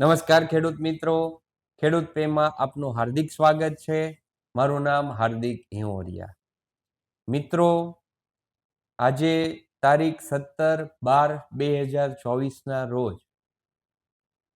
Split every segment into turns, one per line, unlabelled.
નમસ્કાર ખેડૂત મિત્રો. ખેડૂત પ્રેમમાં આપનું હાર્દિક સ્વાગત છે. મારું નામ હાર્દિક હિંવરિયા. મિત્રો, આજે તારીખ સત્તર બાર બે હજાર ચોવીસના રોજ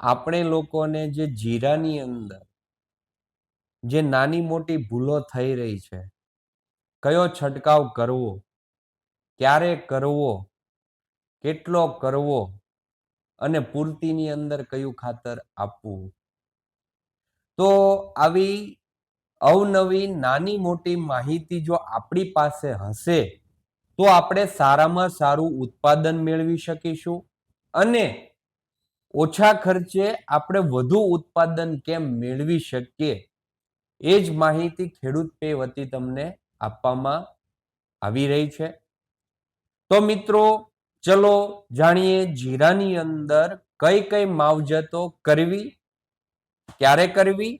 આપણે લોકોને જે જીરાની અંદર જે નાની મોટી ભૂલો થઈ રહી છે, કયો છંટકાવ કરવો, ક્યારે કરવો, કેટલો કરવો અને પૂર્તિની અંદર કયું ખાતર આપવું? તો આવી અવનવી નાની મોટી માહિતી જો આપણી પાસે હશે, તો આપણે સારામાં સારું ઉત્પાદન મેળવી શકીશું અને ઓછા ખર્ચે આપણે વધુ ઉત્પાદન કેમ મેળવી શકીએ? એ જ માહિતી ખેડૂત પે વતી તમને આપવામાં આવી રહી છે. તો મિત્રો ચલો જાણીએ જીરાની અંદર કઈ કઈ માવજતો કરવી, ક્યારે કરવી,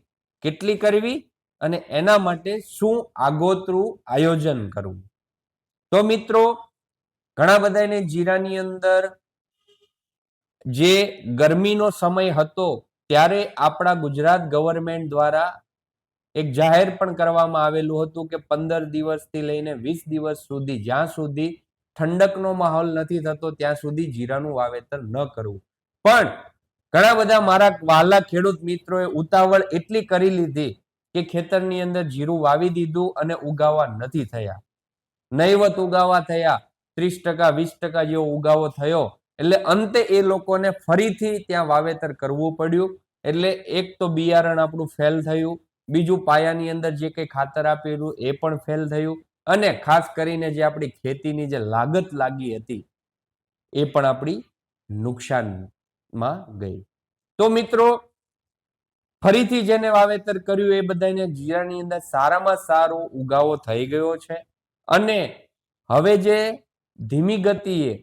કેટલી કરવી અને એના માટે શું આગોતરું આયોજન કરવું. તો મિત્રો, ઘણા બધાને જીરાની અંદર જે ગરમીનો સમય હતો ત્યારે આપણા ગુજરાત ગવર્મેન્ટ દ્વારા એક જાહેર પણ કરવામાં આવેલું હતું કે પંદર દિવસથી લઈને વીસ દિવસ સુધી, જ્યાં સુધી ઠંડકનો માહોલ નથી થતો, ત્યાં સુધી જીરાનું વાવેતર ન કરવું. પણ ઘણા બધા મારા વાલા ખેડૂત મિત્રોએ ઉતાવળ એટલી કરી લીધી કે ખેતરની અંદર જીરું વાવી દીધું અને ઉગાવા નથી થયા. નહીવત ઉગાવા થયા, ત્રીસ ટકા, વીસ ટકા જેવો ઉગાવો થયો. એટલે અંતે એ લોકોને ફરીથી ત્યાં વાવેતર કરવું પડ્યું. એટલે એક તો બિયારણ આપણું ફેલ થયું. બીજું પાયાની અંદર જે કંઈ ખાતર આપેલું એ પણ ફેલ થયું. અને ખાસ કરીને જે આપણી ખેતીની જે લાગત લાગી હતી, એ પણ આપણી નુકસાનમાં ગઈ. તો મિત્રો, ફરીથી જેને વાવેતર કર્યું એ બધાને જીરાની અંદર સારામાં સારો ઉગાવો થઈ ગયો છે. અને હવે જે ધીમી ગતિએ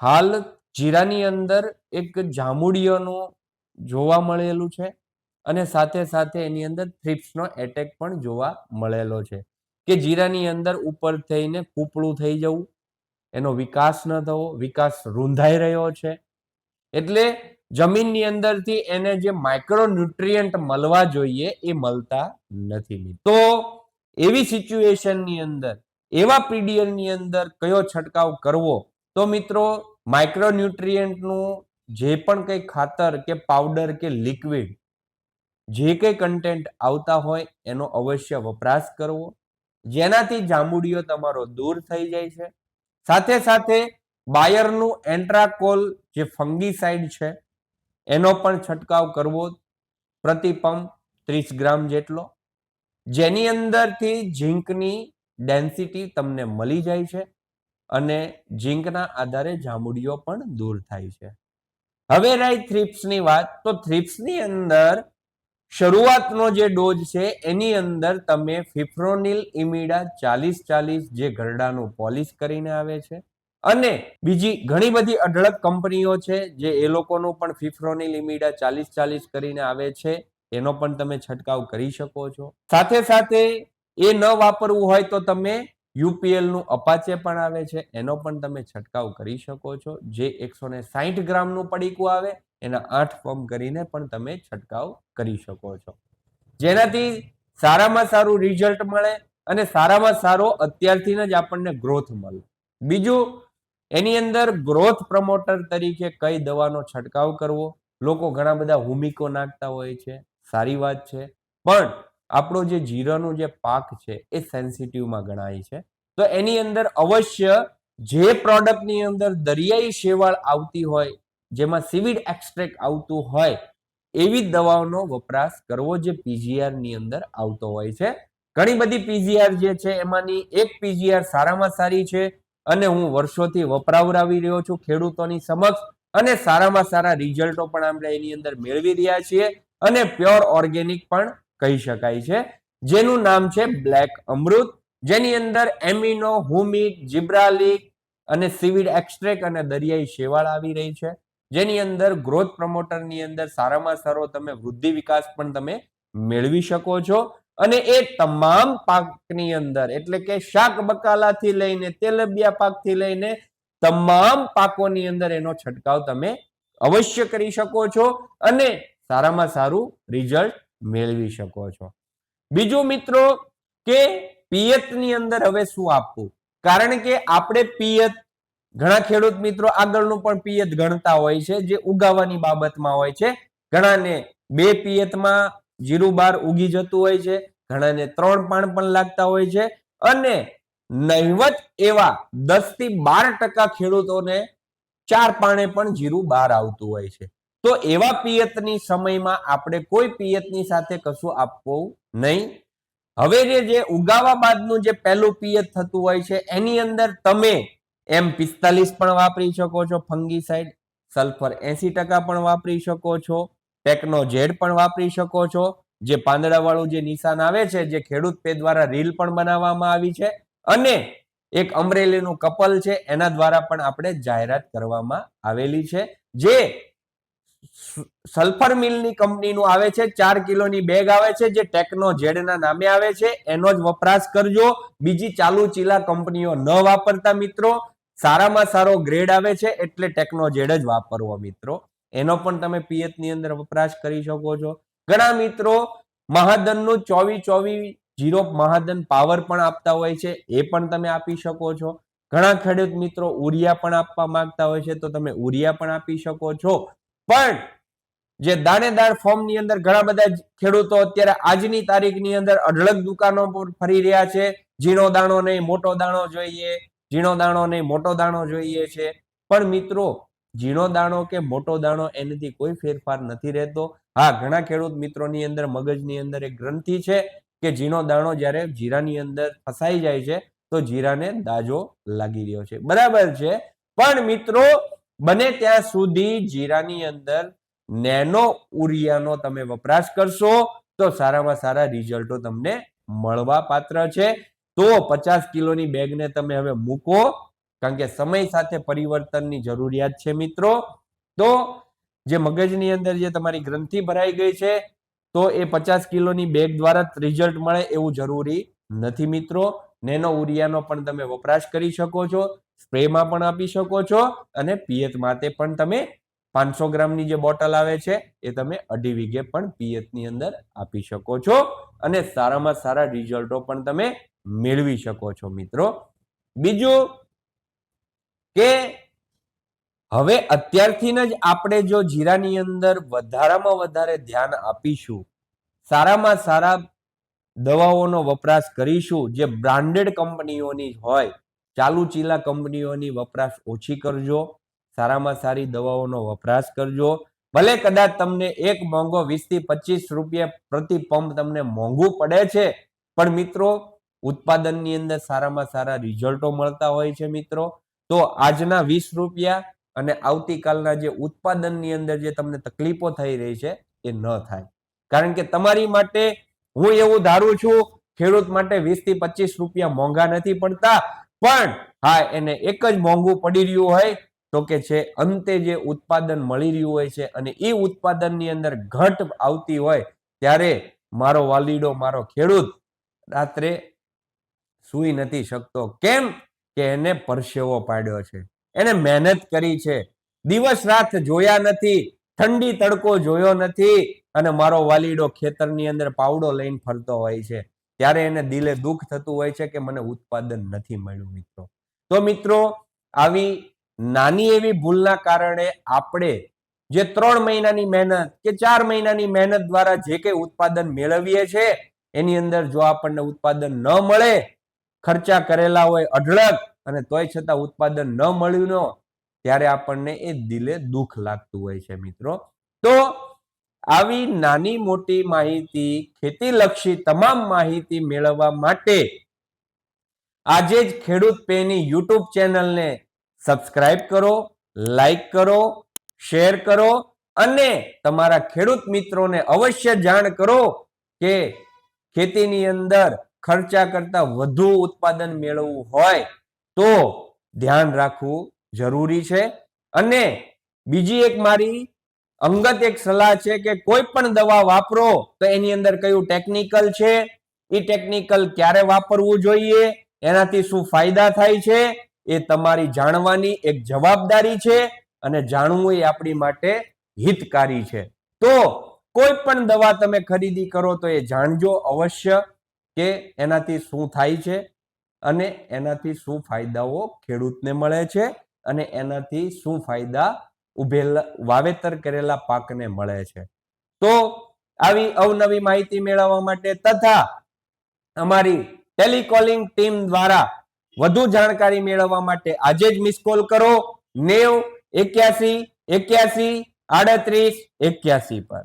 હાલ જીરાની અંદર એક જામુડીઓનું જોવા મળેલું છે અને સાથે સાથે એની અંદર થ્રિપ્સનો એટેક પણ જોવા મળેલો છે. કે જીરાની અંદર ઉપર થઈને પૂપળું થઈ જવું, એનો વિકાસ ન થવો, વિકાસ રૂંધાઈ રહ્યો છે. એટલે જમીનની અંદરથી એને જે માઇક્રો ન્યુટ્રિયન્ટ મળવા જોઈએ એ મળતા નથી. તો એવી સિચ્યુએશનની અંદર, એવા પીડીએલની અંદર કયો છંટકાવ કરવો? તો મિત્રો માઇક્રો ન્યુટ્રિયન્ટનું જે પણ કંઈ ખાતર કે પાવડર કે લિક્વિડ જે કંઈ કન્ટેન્ટ આવતા હોય એનો અવશ્ય વપરાશ કરવો. જેનાથી જાંબુડીઓ તમારો દૂર થઈ જાય છે. સાથે સાથે બાયરનું એન્ટ્રાકોલ જે ફંગીસાઇડ છે, એનો પણ છંટકાવ કરવો પ્રતિ પંપ ત્રીસ ગ્રામ જેટલો. જેની અંદરથી ઝીંકની ડેન્સિટી તમને મળી જાય છે અને ઝીંકના આધારે જાંબુડીઓ પણ દૂર થાય છે. હવે રહી થ્રિપ્સની વાત, તો થ્રિપ્સની અંદર શરૂઆતનો જે ડોઝ છે, એની અંદર તમે ફિફ્રોનિલ ઇમિડા, ચાલીસ ચાલીસ જે ગરડાનું પોલિશ કરીને આવે છે. અને બીજી ઘણી બધી અઢળક કંપનીઓ છે, જે એ લોકોનું પણ ફિફ્રોનિલ ઇમિડા, ચાલીસ ચાલીસ કરીને આવે છે. એનો પણ તમે છંટકાવ કરી શકો છો. સાથે સાથે એ ન વાપરવું હોય તો તમે યુપીએલનું અપાચે પણ આવે છે. એનો પણ તમે છંટકાવ કરી શકો છો. જે એકસો ને સાહીઠ ગ્રામનું પડીકું આવે એના આઠ ફોર્મ કરીને પણ તમે છંટકાવ કરી શકો છો. જેનાથી સારામાં સારું રિઝલ્ટ મળે અને સારામાં સારો અત્યારથી જ આપણને ગ્રોથ મળે. બીજું, એની અંદર ગ્રોથ પ્રમોટર તરીકે કઈ દવાનો છંટકાવ કરવો? લોકો ઘણા બધા હુમિકો નાખતા હોય છે, સારી વાત છે, પણ આપણો જે જીરાનો જે પાક છે એ સેન્સિટિવમાં ગણાય છે. તો એની અંદર અવશ્ય જે પ્રોડક્ટની અંદર દરિયાઈ શેવાળ આવતી હોય જેમાં સીવીડ એક્સ્ટ્રેક આવતું હોય, એવી દવાઓનો વપરાશ કરવો જે પીજીઆરની અંદર આવતો હોય છે. ઘણી બધી પીજીઆર જે છે, એમાંની એક પીજીઆર સારામાં સારી છે અને હું વર્ષોથી વપરાવરાવી રહ્યો છું ખેડૂતોની સમક્ષ અને સારામાં સારા રિઝલ્ટો પણ આપણે એની અંદર મેળવી રહ્યા છીએ અને પ્યોર ઓર્ગેનિક પણ કહી શકાય છે. જેનું નામ છે બ્લેક અમૃત, જેની અંદર એમિનો હુમિક જીબ્રાલિક અને સિવિડ એક્સ્ટ્રેક અને દરિયાઈ શેવાળ આવી રહી છે. જેની અંદર ગ્રોથ પ્રમોટરની અંદર સારામાં સારો તમે વૃદ્ધિ વિકાસ પણ તમે મેળવી શકો છો. અને એ તમામ પાકની અંદર, એટલે કે શાક બકાલાથી લઈને, તેલબિયા પાકથી લઈને તમામ પાકોની અંદર એનો છંટકાવ તમે અવશ્ય કરી શકો છો અને સારામાં સારું રિઝલ્ટ મેળવી શકો છો. બીજું મિત્રો કે પિયતની અંદર હવે શું આપવું? કારણ કે આપણે પિયત ઘણા ખેડૂત મિત્રો આગળનું પણ પિયત ગણતા હોય છે, જે ઉગાવાની બાબતમાં હોય છે. ઘણાને બે પિયતમાં જીરું બાર ઉગી જતું હોય છે, ઘણાને ત્રણ પાણ પણ લાગતા હોય છે અને નહિવત એવા દસથી બાર ટકા ખેડૂતોને ચાર પાણે પણ જીરું બહાર આવતું હોય છે. તો એવા પિયતની સમયમાં આપણે કોઈ પિયતની સાથે કશું આપવું નહીં. હવે જે જે ઉગાવા બાદનું જે પહેલું પિયત થતું હોય છે, એની અંદર તમે એમ પિસ્તાલીસ પણ વાપરી શકો છો, ફંગીસાઇડ, સલ્ફર એસી ટકા પણ વાપરી શકો છો, ટેકનો ઝેડ પણ વાપરી શકો છો, જે પાંદડાવાળું જે નિશાન આવે છે, જે ખેડૂત પે દ્વારા રીલ પણ બનાવવામાં આવી છે, અને એક અમરેલીનું કપલ છે, એના દ્વારા પણ આપણે જાહેરાત કરવામાં આવેલી છે, જે સલ્ફર મિલની કંપનીનું આવે છે, ચાર કિલોની બેગ આવે છે, જે ટેકનો ઝેડના નામે આવે છે, એનો જ વપરાશ કરજો, બીજી ચાલુ ચીલા કંપનીઓ ન વાપરતા મિત્રો સારામાં સારો ગ્રેડ આવે છે એટલે ટેકનો જેડ જ વાપરવો, મિત્રો. એનો પણ તમે પિયતની અંદર વપરાશ કરી શકો છો. ઘણા મિત્રો મહાદનનું ચોવી ચોવી જીરો મહાદન પાવર પણ આપતા હોય છે, એ પણ તમે આપી શકો છો. ઘણા ખેડૂત મિત્રો ઉરિયા પણ આપવા માંગતા હોય છે, તો તમે ઉરિયા પણ આપી શકો છો. પણ જે દાણેદાર ફોર્મની અંદર ઘણા બધા ખેડૂતો અત્યારે આજની તારીખની અંદર અઢળક દુકાનો પર ફરી રહ્યા છે. ઝીણો દાણો નહીં, મોટો દાણો જોઈએ. ઝીણો દાણો નહીં, મોટો દાણો જોઈએ છે. પણ મિત્રો, ઝીણો દાણો કે મોટો દાણો એનાથી કોઈ ફેરફાર નથી રહેતો. હા, ઘણા ખેડૂત મિત્રોની અંદર, મગજની અંદર એક ગ્રંથિ છે કે ઝીણો દાણો જ્યારે જીરાની અંદર ફસાઈ જાય છે, તો જીરાને દાજો લાગી રહ્યો છે. બરાબર છે? પણ મિત્રો, બને ત્યાં સુધી જીરાની અંદર નેનો ઉરિયાનો તમે વપરાશ કરશો, તો સારામાં સારા રિઝલ્ટો તમને મળવા પાત્ર છે. તો પચાસ કિલોની બેગને તમે હવે મૂકો, કારણ કે સમય સાથે પરિવર્તનની જરૂરિયાત છે મિત્રો. તો જે મગજની અંદર જે તમારી ગ્રંથિ ભરાઈ ગઈ છે, તો એ પચાસ કિલોની બેગ દ્વારા રિઝલ્ટ મળે એવું જરૂરી નથી મિત્રો. નેનો ઉરિયાનો પણ તમે વપરાશ કરી શકો છો, સ્પ્રેમાં પણ આપી શકો છો, અને પિયત માટે પણ તમે પાંચસો ગ્રામની જે બોટલ આવે છે, એ તમે અઢી વીઘે પણ પિયતની અંદર આપી શકો છો. અને સારામાં સારા રિઝલ્ટો પણ તમે મેળવી શકો છો મિત્રો. બીજું કે હવે અત્યારથી જ આપણે જો જીરાની અંદર વધારામાં વધારે ધ્યાન આપીશું, સારામાં સારા દવાઓનો વપરાશ કરીશું, જે બ્રાન્ડેડ કંપનીઓની હોય ચાલુ ચીલા કંપનીઓની વપરાશ ઓછી કરજો, સારામાં સારી દવાઓનો વપરાશ કરજો. ભલે કદાચ તમને એક મોંઘો વીસથી પચીસ રૂપિયા પ્રતિ પંપ તમને મોંઘું પડે છે, પણ મિત્રો ઉત્પાદનની અંદર સારામાં સારા રિઝલ્ટો મળતા હોય છે મિત્રો. તો આજના વીસ રૂપિયા અને આવતીકાલના જે ઉત્પાદનની અંદર જે તમને તકલીફો થઈ રહી છે એ ન થાય. કારણ કે તમારી માટે હું એવું ધારું છું, ખેડૂત માટે વીસથી પચીસ રૂપિયા મોંઘા નથી પડતા, પણ હા, એને એક જ મોંઘું પડી રહ્યું હોય તો કે છે અંતે જે ઉત્પાદન મળી રહ્યું હોય છે અને એ ઉત્પાદનની અંદર ઘટ આવતી હોય, ત્યારે મારો વાલીડો, મારો ખેડૂત રાત્રે સૂઈ નથી શકતો. કેમ કે એને પરસેવો પાડ્યો છે? એને મહેનત કરી છે. દિવસ રાત જોયા નથી, ઠંડી તડકો જોયો નથી અને મારો વાલીડો ખેતરની અંદર પાવડો લઈને ફરતો હોય છે. ત્યારે એને દિલે દુઃખ થતું હોય છે કે મને ઉત્પાદન નથી મળ્યું, મિત્રો. તો મિત્રો, આવી નાની એવી ભૂલના કારણે આપણે જે ત્રણ મહિનાની મહેનત કે ચાર મહિનાની મહેનત દ્વારા જે કંઈ ઉત્પાદન મેળવીએ છીએ એની અંદર જો આપણને ઉત્પાદન ન મળે ખર્ચા કરેલા હોય અઢળક અને તોય છતાં ઉત્પાદન ન મળ્યું ન ત્યારે આપણને એ દિલે દુઃખ લાગતું હોય છે મિત્રો. તો આવી નાની મોટી માહિતી, ખેતીલક્ષી તમામ માહિતી મેળવવા માટે આજે જ ખેડૂત પેની યુટ્યુબ ચેનલને સબસ્ક્રાઇબ કરો લાઈક કરો, શેર કરો અને તમારા ખેડૂત મિત્રોને અવશ્ય જાણ કરો કે ખેતીની અંદર ખર્ચા કરતા વધુ ઉત્પાદન મેળવવું હોય તો ધ્યાન રાખવું જરૂરી છે. અને બીજી એક મારી અંગત એક સલાહ છે કે કોઈ પણ દવા વાપરો તો એની અંદર કયું ટેકનિકલ છે એ ટેકનિકલ ક્યારે વાપરવું જોઈએ, એનાથી શું ફાયદા થાય છે, એ તમારી જાણવાની એક જવાબદારી છે અને જાણવું એ આપણી માટે હિતકારી છે. તો કોઈ પણ દવા તમે ખરીદી કરો તો એ જાણજો અવશ્ય. કે એનાથી શું થાય છે અને એનાથી શું ફાયદાઓ ખેડૂતને મળે છે અને એનાથી શું ફાયદા ઉભેલા, વાવેતર કરેલા પાકને મળે છે. તો આવી અવનવી માહિતી મેળવવા માટે તથા અમારી ટેલિકોલિંગ ટીમ દ્વારા વધુ જાણકારી મેળવવા માટે આજે જ મિસ કોલ કરો. નેવ એક્યાસી એક્યાસી આડત્રીસ એક્યાસી પર.